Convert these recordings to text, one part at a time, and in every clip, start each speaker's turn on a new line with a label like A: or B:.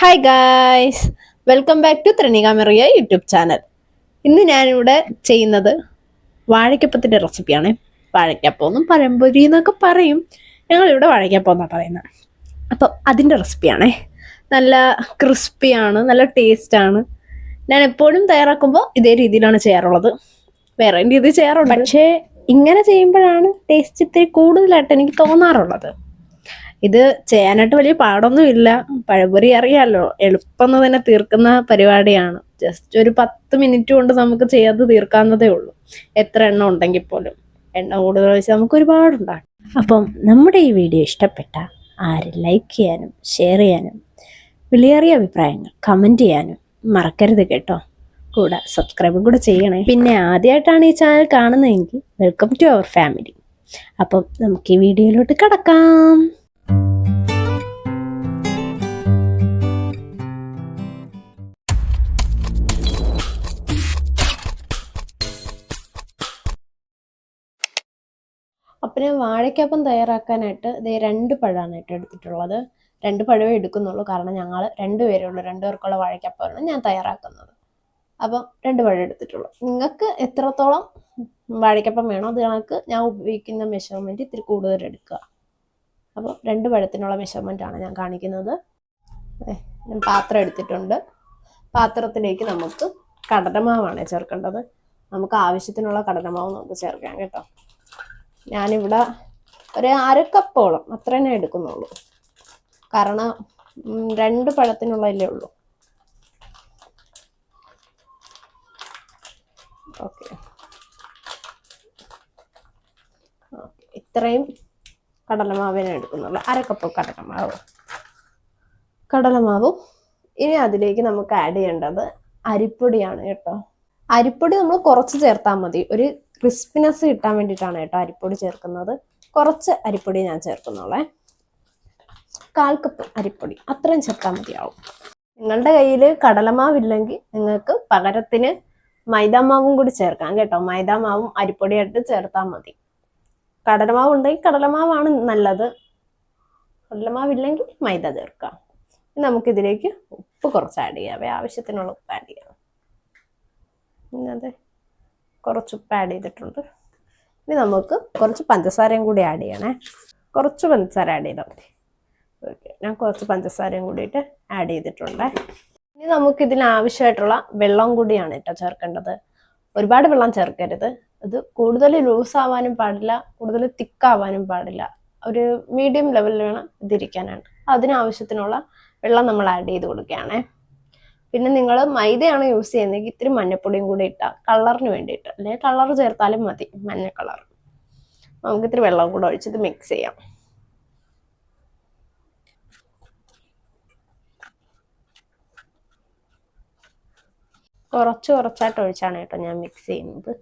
A: Hi guys welcome back to ത്രിണികാമെറിയ YouTube channel ഇന്ന് ഞാനിവിടെ ചെയ്യുന്നത് വാഴയ്ക്കപ്പത്തിന്റെ റെസിപ്പിയാണ് വാഴയ്ക്കപ്പം എന്നും എന്നൊക്കെ പറയും. ഞങ്ങളിവിടെ വാഴയ്ക്കപ്പം എന്നാണ് പറയുന്നത്. അപ്പോൾ അതിന്റെ റെസിപ്പിയാണേ നല്ല ക്രിസ്പിയാണ് നല്ല ടേസ്റ്റാണ് ഞാൻ എപ്പോഴും തയ്യാറാക്കുമ്പോൾ ഇതേ രീതിയിലാണ് ചെയ്യാറുള്ളത്. വേറെ രീതി ചെയ്യാറുണ്ട്? പക്ഷേ ഇങ്ങനെ ചെയ്യുമ്പോഴാണ് ടേസ്റ്റ് ഇത്തിരി കൂടുതലായിട്ട് എനിക്ക് തോന്നാറുള്ളത്. ഇത് ചെയ്യാനായിട്ട് വലിയ പാടൊന്നും ഇല്ല. പഴപൊരി അറിയാലോ. എളുപ്പം തന്നെ തീർക്കുന്ന പരിപാടിയാണ്. ജസ്റ്റ് ഒരു പത്ത് മിനിറ്റ് കൊണ്ട് നമുക്ക് ചെയ്യാതെ തീർക്കാവുന്നതേ ഉള്ളൂ. എത്ര എണ്ണ ഉണ്ടെങ്കിൽ പോലും. എണ്ണ കൂടുതൽ വെച്ച് നമുക്ക് ഒരുപാടുണ്ടാകും അപ്പം നമ്മുടെ ഈ വീഡിയോ ഇഷ്ടപ്പെട്ട ആരും ലൈക്ക് ചെയ്യാനും ഷെയർ ചെയ്യാനും വിലയേറിയ അഭിപ്രായങ്ങൾ കമന്റ് ചെയ്യാനും മറക്കരുത് കേട്ടോ. കൂടെ സബ്സ്ക്രൈബും കൂടെ ചെയ്യണേ. പിന്നെ ആദ്യമായിട്ടാണ് ഈ ചാനൽ കാണുന്നതെങ്കിൽ വെൽക്കം ടു അവർ ഫാമിലി അപ്പം നമുക്ക് ഈ വീഡിയോയിലോട്ട് കിടക്കാം. വാഴയ്ക്കപ്പം തയ്യാറാക്കാനായിട്ട് ഇതേ രണ്ട് പഴമാണ് കേട്ടോ എടുത്തിട്ടുള്ളത്. രണ്ട് പഴമേ എടുക്കുന്നുള്ളൂ. കാരണം ഞങ്ങൾ രണ്ട് പേരുള്ളൂ രണ്ട് പേർക്കുള്ള വാഴയ്ക്കപ്പമാണ് ഞാൻ തയ്യാറാക്കുന്നത്. അപ്പം രണ്ട് പഴം എടുത്തിട്ടുള്ളൂ. നിങ്ങൾക്ക് എത്രത്തോളം വാഴയ്ക്കപ്പം വേണോ അത് കണക്ക് ഞാൻ ഉപയോഗിക്കുന്ന മെഷർമെന്റ് ഇത്തിരി കൂടുതൽ എടുക്കുക. അപ്പോൾ രണ്ട് പഴത്തിനുള്ള ആണ് ഞാൻ കാണിക്കുന്നത്. ഞാൻ പാത്രം എടുത്തിട്ടുണ്ട്. പാത്രത്തിലേക്ക് നമുക്ക് കടലമാവാണ് ചേർക്കേണ്ടത്. നമുക്ക് ആവശ്യത്തിനുള്ള കടലമാവ് നമുക്ക് ചേർക്കാം കേട്ടോ. ഞാനിവിടെ ഒരു അരക്കപ്പോളം അത്ര തന്നെ എടുക്കുന്നുള്ളൂ. കാരണം രണ്ട് പഴത്തിനുള്ളതല്ലേ ഉള്ളൂ. ഓക്കെ. ഇത്രയും കടലമാവിനെ എടുക്കുന്നുള്ളൂ. അരക്കപ്പ് കടലമാവ്. കടലമാവും. ഇനി അതിലേക്ക് നമുക്ക് ആഡ് ചെയ്യേണ്ടത് അരിപ്പൊടിയാണ് കേട്ടോ. അരിപ്പൊടി നമ്മൾ കുറച്ച് ചേർത്താൽ മതി. ഒരു ക്രിസ്പിനെസ് കിട്ടാൻ വേണ്ടിയിട്ടാണ് കേട്ടോ അരിപ്പൊടി ചേർക്കുന്നത്. കുറച്ച് അരിപ്പൊടി ഞാൻ ചേർക്കുന്നുള്ളേ കാൽ കപ്പ് അരിപ്പൊടി. അത്രയും ചേർത്താൽ മതിയാവും. നിങ്ങളുടെ കയ്യിൽ കടലമാവില്ലെങ്കിൽ നിങ്ങൾക്ക് പകരത്തിന് മൈദാമാവും കൂടി ചേർക്കാം കേട്ടോ. മൈദാമാവും അരിപ്പൊടിയായിട്ട് ചേർത്താൽ മതി. കടലമാവ് ഉണ്ടെങ്കിൽ കടലമാവാണ് നല്ലത്. കടലമാവില്ലെങ്കിൽ മൈദ ചേർക്കാം. നമുക്കിതിലേക്ക് ഉപ്പ് കുറച്ച് ആഡ് ചെയ്യാം. ആവശ്യത്തിനുള്ള ഉപ്പ് ആഡ് ചെയ്യാം. അതെ കുറച്ച് ഉപ്പ് ആഡ് ചെയ്തിട്ടുണ്ട്. ഇനി നമുക്ക് കുറച്ച് പഞ്ചസാരയും കൂടി ആഡ് ചെയ്യണേ. കുറച്ച് പഞ്ചസാര ആഡ് ചെയ്താൽ മതി. ഓക്കെ ഞാൻ കുറച്ച് പഞ്ചസാരയും കൂടിയിട്ട് ആഡ് ചെയ്തിട്ടുണ്ട്. ഇനി നമുക്ക് ഇതിനാവശ്യമായിട്ടുള്ള വെള്ളം കൂടിയാണ് കേട്ടോ ചേർക്കേണ്ടത്. ഒരുപാട് വെള്ളം ചേർക്കരുത്. ഇത് കൂടുതൽ ലൂസ് ആവാനും പാടില്ല കൂടുതൽ തിക്കാവാനും പാടില്ല. ഒരു മീഡിയം ലെവലിൽ വേണം ഇതിരിക്കാനാണ്. അതിനാവശ്യത്തിനുള്ള വെള്ളം നമ്മൾ ആഡ് ചെയ്ത് കൊടുക്കുകയാണേ. പിന്നെ നിങ്ങൾ മൈദയാണ് യൂസ് ചെയ്യുന്നതെങ്കിൽ ഇത്തിരി മഞ്ഞപ്പൊടിയും കൂടി ഇട്ടാൽ കളറിന് വേണ്ടിയിട്ട്. അല്ലെങ്കിൽ കളർ ചേർത്താലും മതി മഞ്ഞ കളർ നമുക്ക് ഇത്തിരി വെള്ളം കൂടെ ഒഴിച്ചിട്ട് മിക്സ് ചെയ്യാം. കുറച്ച് കുറച്ചായിട്ട് ഒഴിച്ചാണ് കേട്ടോ ഞാൻ മിക്സ് ചെയ്യുന്നത്.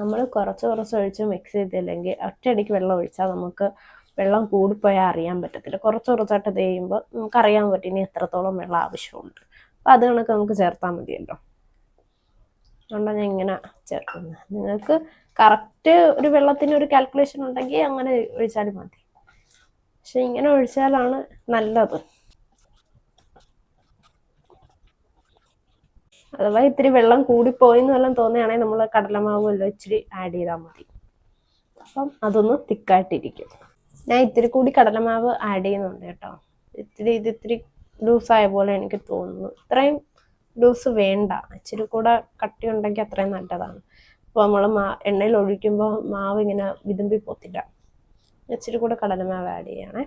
A: നമ്മൾ കുറച്ച് കുറച്ച് ഒഴിച്ച് മിക്സ് ചെയ്തില്ലെങ്കിൽ ഒറ്റയടിക്ക് വെള്ളം ഒഴിച്ചാൽ നമുക്ക് വെള്ളം കൂടിപ്പോയാൽ അറിയാൻ പറ്റത്തില്ല. കുറച്ച് കുറച്ചായിട്ട് ചെയ്യുമ്പോൾ നമുക്ക് അറിയാൻ പറ്റും ഇനി എത്രത്തോളം വെള്ളം ആവശ്യമുണ്ട്. അപ്പോൾ അത് കണക്ക് നമുക്ക് ചേർത്താൽ മതിയല്ലോ. അതുകൊണ്ടാണ് ഞാൻ ഇങ്ങനെ ചേർക്കുന്നത്. നിങ്ങൾക്ക് കറക്റ്റ് ഒരു വെള്ളത്തിന് ഒരു കാൽക്കുലേഷൻ ഉണ്ടെങ്കിൽ അങ്ങനെ ഒഴിച്ചാലും മതി. പക്ഷെ ഇങ്ങനെ ഒഴിച്ചാലാണ് നല്ലത്. അഥവാ ഇത്തിരി വെള്ളം കൂടിപ്പോയി വല്ലതും തോന്നുകയാണെങ്കിൽ നമ്മൾ കടലമാവ് എല്ലാം ഇച്ചിരി ആഡ് ചെയ്താൽ മതി. അപ്പം അതൊന്ന് തിക്കായിട്ടിരിക്കും. ഞാൻ ഇത്തിരി കൂടി കടലമാവ് ആഡ് ചെയ്യുന്നുണ്ട് കേട്ടോ. ഇത്തിരി ഇത് ഇത്തിരി ലൂസായ പോലെ എനിക്ക് തോന്നുന്നു. ഇത്രയും ലൂസ് വേണ്ട. ഇച്ചിരി കൂടെ കട്ടി ഉണ്ടെങ്കിൽ അത്രയും നല്ലതാണ്. അപ്പോൾ നമ്മൾ മാ എണ്ണയിൽ ഒഴിക്കുമ്പോൾ മാവ് ഇങ്ങനെ വിതുമ്പി പോത്തില്ല ഇച്ചിരി കൂടെ കടലമാവ് ആഡ് ചെയ്യണേ.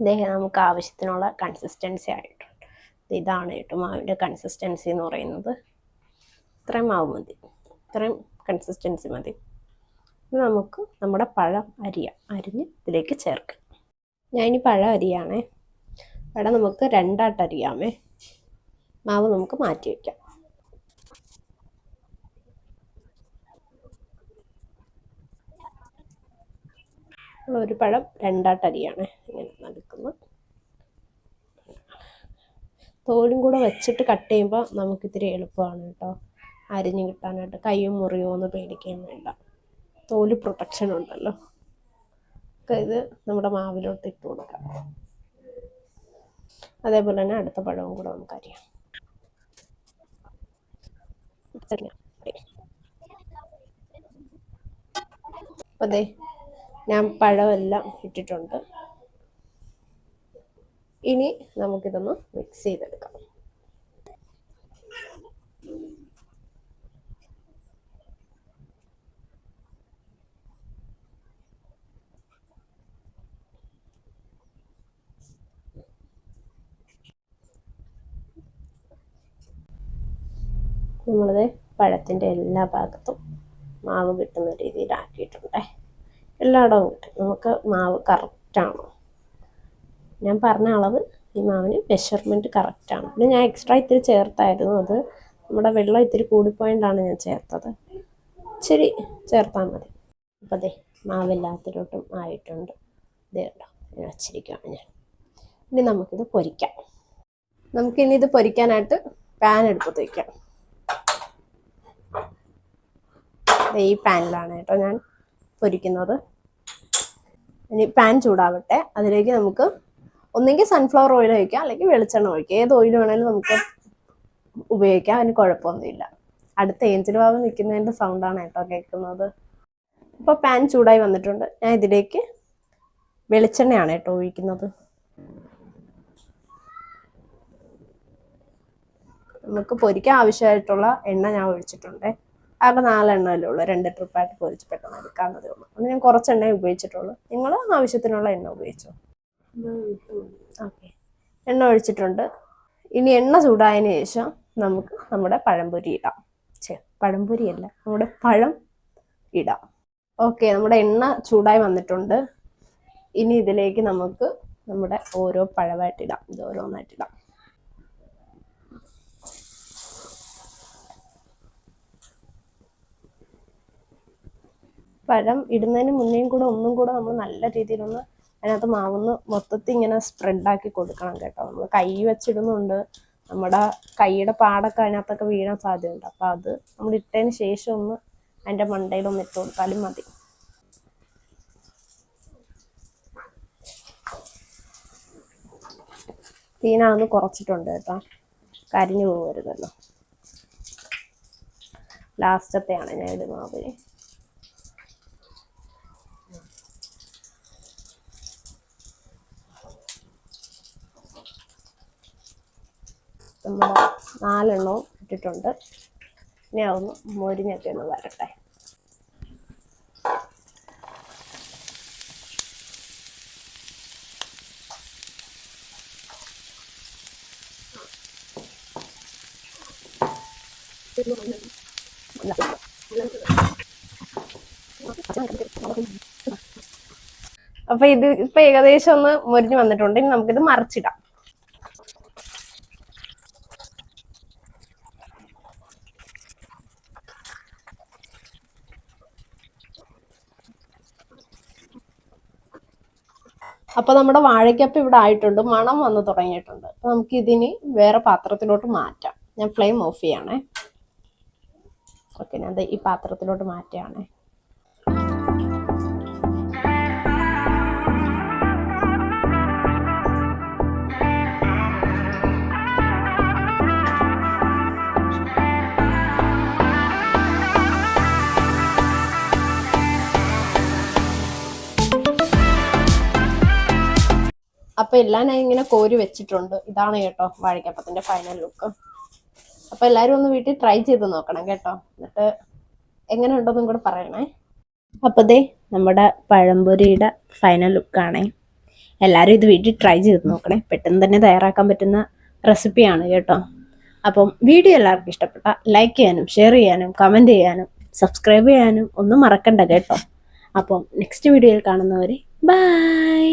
A: ഇദ്ദേഹം നമുക്ക് ആവശ്യത്തിനുള്ള കൺസിസ്റ്റൻസി ആയിട്ടുണ്ട്. ഇതാണ് കേട്ടോ മാവിന്റെ കൺസിസ്റ്റൻസി എന്ന് പറയുന്നത്. ഇത്രയും മാവ് മതി. ഇത്രയും കൺസിസ്റ്റൻസി മതി. നമുക്ക് നമ്മുടെ പഴം അരിയാം അരിഞ്ഞ് ഇതിലേക്ക് ചേർക്കാം. ഇനി പഴം അരിയാണേ. പഴം നമുക്ക് രണ്ടായിട്ട് അരിയാമേ. മാവ് നമുക്ക് മാറ്റി വയ്ക്കാം ഒരു പഴം രണ്ടാട്ടരിയാണ് ഇങ്ങനെ നടക്കുന്നത്. തോലും കൂടെ വെച്ചിട്ട് കട്ട് ചെയ്യുമ്പോൾ നമുക്കിത്തിരി എളുപ്പമാണ് കേട്ടോ. അരിഞ്ഞ് കിട്ടാനായിട്ട് കൈയും മുറിയോ എന്ന് വേണ്ട. തോൽ പ്രൊട്ടക്ഷൻ ഉണ്ടല്ലോ. ഇത് നമ്മുടെ മാവിലോട്ട് ഇട്ട് കൊടുക്കാം. അതേപോലെ തന്നെ അടുത്ത പഴവും കൂടെ നമുക്കറിയാം അതെ. ഞാൻ പഴമെല്ലാം ഇട്ടിട്ടുണ്ട്. ഇനി നമുക്കിതൊന്ന് മിക്സ് ചെയ്തെടുക്കാം. നമ്മളത് പഴത്തിന്റെ എല്ലാ ഭാഗത്തും മാവ് കിട്ടുന്ന രീതിയിലാക്കിയിട്ടുണ്ടേ. എല്ലായിടവും നമുക്ക് മാവ് കറക്റ്റാണ് ഞാൻ പറഞ്ഞ അളവ് ഈ മാവിന് മെഷർമെന്റ് കറക്റ്റാണ് പിന്നെ ഞാൻ എക്സ്ട്രാ ഇത്തിരി ചേർത്തായിരുന്നു. അത് നമ്മുടെ വെള്ളം ഇത്തിരി കൂടിപ്പോയിട്ടാണ് ഞാൻ ചേർത്തത്. ഇച്ചിരി ചേർത്താൽ മതി. അപ്പോൾ അതെ മാവെല്ലാത്തിലോട്ടും ആയിട്ടുണ്ട്. ഇതേ ഉണ്ടോ ഞാൻ വച്ചിരിക്കുകയാണ് ഞാൻ. ഇനി നമുക്കിത് പൊരിക്കാം. നമുക്കിനി ഇത് പൊരിക്കാനായിട്ട് പാൻ എടുപ്പത്ത് വയ്ക്കാം ഈ പാനിലാണ് കേട്ടോ ഞാൻ പൊരിക്കുന്നത്. ഇനി പാൻ ചൂടാവട്ടെ. അതിലേക്ക് നമുക്ക് ഒന്നെങ്കിൽ സൺഫ്ലവർ ഓയിൽ ഒഴിക്കാം അല്ലെങ്കിൽ വെളിച്ചെണ്ണ ഒഴിക്കാം. ഏത് ഓയിൽ വേണമെങ്കിലും നമുക്ക് ഉപയോഗിക്കാം. അതിന് കുഴപ്പമൊന്നുമില്ല. അടുത്ത ഏഞ്ചൽ വാവ് നിൽക്കുന്നതിന്റെ സൗണ്ടാണ് കേട്ടോ കേൾക്കുന്നത്. ഇപ്പോൾ പാൻ ചൂടായി വന്നിട്ടുണ്ട്. ഞാൻ ഇതിലേക്ക് വെളിച്ചെണ്ണയാണ് കേട്ടോ ഒഴിക്കുന്നത്. നമുക്ക് പൊരിക്കാൻ ആവശ്യമായിട്ടുള്ള എണ്ണ ഞാൻ ഒഴിച്ചിട്ടുണ്ട്. ആകെ നാലെണ്ണല്ലേ ഉള്ളൂ. രണ്ട് ട്രിപ്പായിട്ട് പൊരിച്ച് പെട്ടെന്ന് എടുക്കാവുന്നതേ ഉള്ളൂ. അതുകൊണ്ട് ഞാൻ കുറച്ച് എണ്ണേ ഉപയോഗിച്ചിട്ടുള്ളൂ. നിങ്ങൾ ആവശ്യത്തിനുള്ള എണ്ണ ഉപയോഗിച്ചോ? ഓക്കെ. എണ്ണ ഒഴിച്ചിട്ടുണ്ട്. ഇനി എണ്ണ ചൂടായതിന് ശേഷം നമുക്ക് നമ്മുടെ പഴംപൊരി ഇടാം. പഴംപൊരി അല്ല. നമ്മുടെ പഴം ഇടാം. ഓക്കെ നമ്മുടെ എണ്ണ ചൂടായി വന്നിട്ടുണ്ട്. ഇനി ഇതിലേക്ക് നമുക്ക് നമ്മുടെ ഓരോ പഴമായിട്ടിടാം ഇത് ഓരോന്നായിട്ടിടാം പഴം ഇടുന്നതിന് മുന്നേയും കൂടെ ഒന്നും കൂടെ നമ്മൾ നല്ല രീതിയിലൊന്ന് അതിനകത്ത് മാവുന്ന മൊത്തത്തിൽ ഇങ്ങനെ സ്പ്രെഡാക്കി കൊടുക്കണം കേട്ടോ. നമ്മൾ കൈ വെച്ചിടുന്നുണ്ട്. നമ്മുടെ കൈയുടെ പാടൊക്കെ അതിനകത്തൊക്കെ വീഴാൻ സാധ്യതയുണ്ട്. അപ്പം അത് നമ്മൾ ഇട്ടതിന് ശേഷം ഒന്ന് അതിന്റെ മണ്ടയിലൊന്ന് ഇട്ട് കൊടുത്താലും മതി. തീനാന്ന് കുറച്ചിട്ടുണ്ട് കേട്ടോ. കരിഞ്ഞു പോകരുതല്ലോ ലാസ്റ്റത്തെയാണ് ഞാൻ ഇടുന്നത്. മാവിന് നമ്മൾ നാലെണ്ണവും ഇട്ടിട്ടുണ്ട്. ഇനി അതൊന്ന് മൊരിഞ്ഞൊക്കെ ഒന്ന് വരട്ടെ. അപ്പൊ ഇത് ഇപ്പൊ ഏകദേശം ഒന്ന് മുരിഞ്ഞു വന്നിട്ടുണ്ട്. ഇനി നമുക്കിത് മറിച്ചിടാം. അപ്പോൾ നമ്മുടെ വാഴയ്ക്കപ്പ് ഇവിടെ ആയിട്ടുണ്ട് മണം വന്ന് തുടങ്ങിയിട്ടുണ്ട്. അപ്പോൾ നമുക്ക് ഇതിന് വേറെ പാത്രത്തിലോട്ട് മാറ്റാം. ഞാൻ ഫ്ലെയിം ഓഫ് ചെയ്യണേ. ഓക്കെ ഞാൻ ഈ പാത്രത്തിലോട്ട് മാറ്റുകയാണേ. അപ്പൊ എല്ലാം ഞാൻ ഇങ്ങനെ കോരി വെച്ചിട്ടുണ്ട്. ഇതാണ് കേട്ടോ വാഴക്കപ്പത്തിന്റെ ഫൈനൽ ലുക്ക് അപ്പൊ എല്ലാരും ഒന്ന് വീട്ടിൽ ട്രൈ ചെയ്ത് നോക്കണം കേട്ടോ. എന്നിട്ട് എങ്ങനെ ഉണ്ടെന്നും കൂടെ പറയണേ. അപ്പൊ ദേ നമ്മുടെ പഴംപൊരിയുടെ ഫൈനൽ ലുക്കാണേ എല്ലാവരും ഇത് വീട്ടിൽ ട്രൈ ചെയ്ത് നോക്കണേ. പെട്ടെന്ന് തന്നെ തയ്യാറാക്കാൻ പറ്റുന്ന റെസിപ്പിയാണ് കേട്ടോ. അപ്പം വീഡിയോ എല്ലാവർക്കും ഇഷ്ടപ്പെട്ട ലൈക്ക് ചെയ്യാനും ഷെയർ ചെയ്യാനും കമന്റ് ചെയ്യാനും സബ്സ്ക്രൈബ് ചെയ്യാനും ഒന്നും മറക്കണ്ട കേട്ടോ. അപ്പം നെക്സ്റ്റ് വീഡിയോയിൽ കാണുന്നവരെ ബൈ